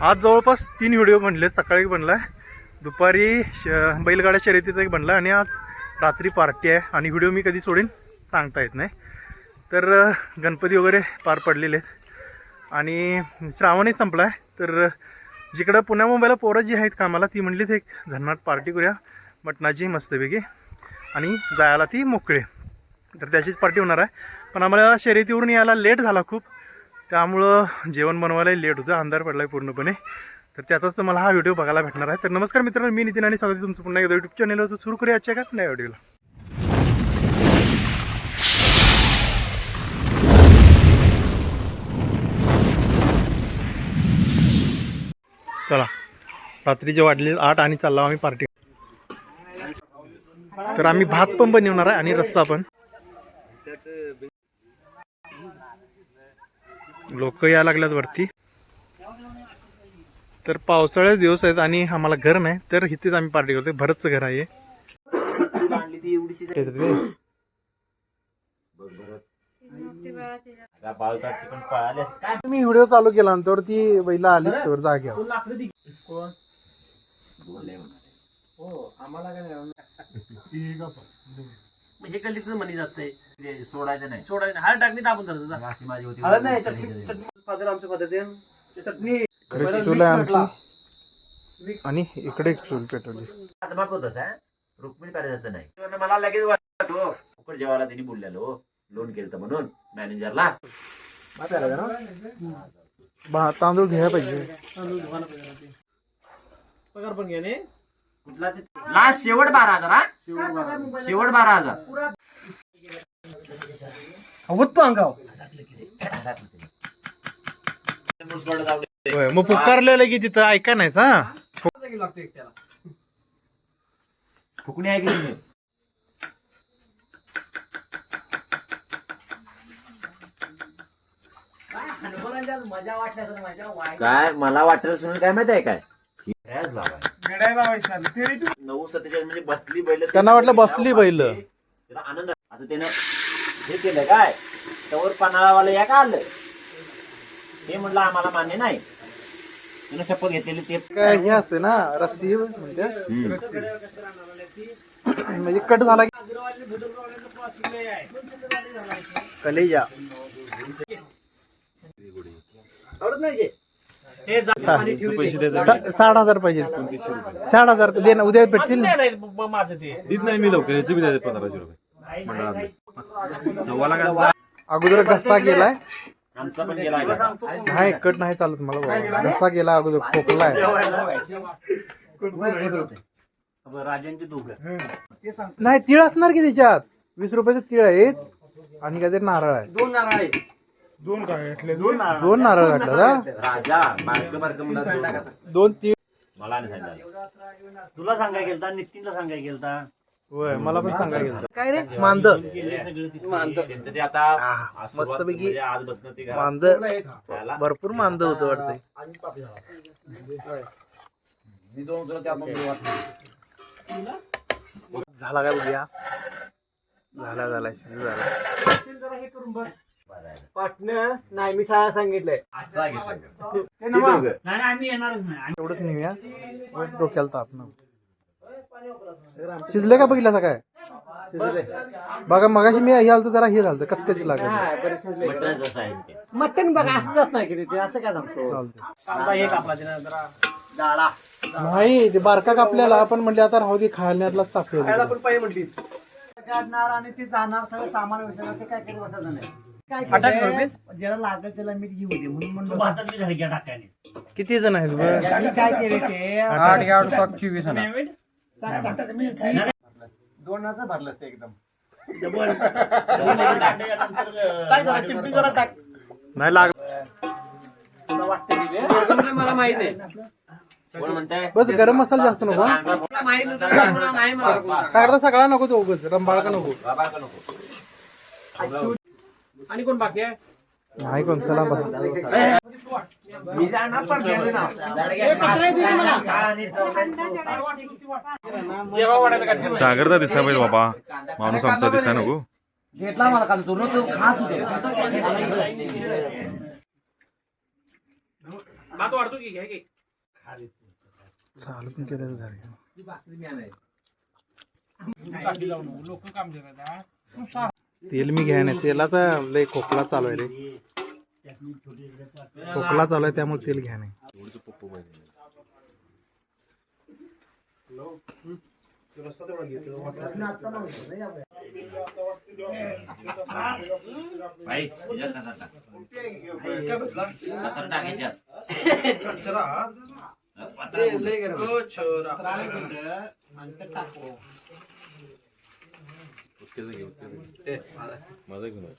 आज जवळपास तीन व्हिडिओ बनले सकाळी एक बनला दुपारी श बैलगाड्या शर्यतीचा एक बनला आणि आज रात्री पार्टी आहे आणि व्हिडिओ मी कधी सोडीन सांगता येत नाही. तर गणपती वगैरे पार पडलेले आहेत आणि श्रावणही संपला आहे तर जिकडं पुण्या मुंबईला पोरं जी आहेत कामाला ती म्हणलीत एक झन्नाट पार्टी करूया मटणाची मस्तपैकी आणि जायला ती मोकळे. तर त्याचीच पार्टी होणार आहे. पण आम्हाला शर्यतीवरून यायला लेट झाला खूप. त्यामुळं जेवण बनवायलाही लेट होतं अंधार पडला आहे पूर्णपणे. तर त्याचाच तुम्हाला हा व्हिडिओ बघायला भेटणार आहे. तर नमस्कार मित्रांनो मी नितीन आणि स्वागत तुमचं पुन्हा एकदा यूट्यूब चॅनलवर सुरू करूया आजच्या का नाही व्हिडिओला चला रात्रीचे वाढले आठ आणि चाललो आम्ही पार्टी तर आम्ही भात पण बनवणार आहे आणि रस्ता पण. लोक यायला लागल्यात वरती. तर पावसाळ्याचे दिवस आहेत आणि आम्हाला घर नाही तर इथेच आम्ही पार्टी करतोय. भरतचं घर आहे हे. तुम्ही व्हिडिओ चालू केला नंतर ती बैला आली तर म्हणजे गल्लीतच म्हणी जाते सोडायचं नाही. सोडायचं. हळद आपण धरतो जा. अशी माझी होती. हळद नाही चटणी चटणी फादर आमच्या पद्धतीने चटणी इकडे चूल आहे आमची आणि इकडे एक चूल पेटवली. हा? रुक्मिणी करायचं नाही. मला लगेच वाटत हो फुकट जेवायला त्यांनी बोललेलो. लोन केलं म्हणून मॅनेजरला. बा तांदूळ घ्यायला पाहिजे. पगार पण घ्या ने. कुठला ते? लास्ट शेवट बारा हजार हा? शेवट बारा हजार. हवत तो अंगाव. होय, मग पुकारलेलं की तिथं ऐका नाहीस हा? फुकणी आहे की तुम्ही काय मला वाटलं सुन काय माहीत आहे काय? ही. नऊ सत्तेचाळीस म्हणजे बसली बैल त्यांना वाटलं बसली बैल. त्याला आनंद असं त्यानं हे केलं काय? तवर पन्हाळावाला या का आलं? हे म्हटलं आम्हाला मान्य नाही. त्यानं शपथ घेतलेली ते काय हे असते ना रस्सी म्हणजे म्हणजे कट झाला की कलेजा. आवडत नाही साठ हजार पाहिजे साठ हजार दे ना उद्या भेटतील. माझं ते. देत नाही मी लवकर याचे बी द्यायचे पंधराशे रुपये. मंडळात सव्वाला काय अगोदर घसा गेलाय. नाही कट नाही चालत मला. घसा गेला अगोदर खोकलाय. नाही तिळ असणार की त्याच्यात? वीस रुपयाचे तिळ आहेत आणि काहीतरी नारळ आहे. दोन नारळ आहे दोन काय घेतले. दोन नारळ दोन नारळ घातलं का? राजा बारक बारक दोन. तीळ मला नाही सांगितलं तुला सांगाय गेलता नितीनला सांगाय गेलता? होय मला पण सांगायला गेलं काय रे? मांद. त्यांचं ते आता मस्तपैकी म्हणजे आज बसणं ते घरात. मांद. भरपूर मांद होतं वाटतंय. झाला काय बघूया? झाला झाला शिजू झाला. पाटणं नाही मी शाळा सांगितलंय. असं आहे सगळं. ते. नाही नाही, आम्ही येणारच नाही. आम्ही- एवढंच नेऊया वाईट डोक्याला ताप ना. शिजले का बघितलं काय? बघा मगाशी मी हे आलतं जरा हे झालं कचकची लागत हा, आहे ते मटण बघा असंच असणार की ते असं काय सांगतो? चालते कांदा हे कापला तिनं जरा डाळा. नाही ते बारका कापल्याला आपण म्हणले आता राहू दे खाण्यातलाच टाकूया खायला पण पाहिजे म्हटली. काढणार आणि ते जाणार सगळं सामान विसरणार ते काय करू बसायचं नाही काय अटॅक केलंय? करते? ज्याला लागत त्याला मीठ घेऊ दे म्हणून म्हणलं भातात झाली घ्या टाकायने किती जण आहेत काय केले ते? आठ आठ सात चोवीस दोनाचं ते एकदम. डबल. काय जरा चिमटी जरा टाक. नाही लाग तुला वाटतं की ते? मला माहीत कोण म्हणताय? बस गरम मसाला जास्त नको हा? मला माहीत नव्हतं, नाही. मला सगळा नको तो उगच रंबाळ का नको. बाबा का नको आणि कोण बाकी आहे? नाही कोण? चला बस. जेव्हा वाढायला काय ठेवा. सागरदा दिसा पाहिजे बाबा. माणूस आमचा दिसा नको. घेतला मला काल तो खात होते भात वाढतो की? घ्या की. चालू पण केलं झालं. लोक काम करतात तेल मी घ्या नाही. तेलाचा लय खोकला चालू आहे रे. खोकला चालू आहे त्यामुळे तेल घ्या नाही. एवढंच മതക്കുന്നത്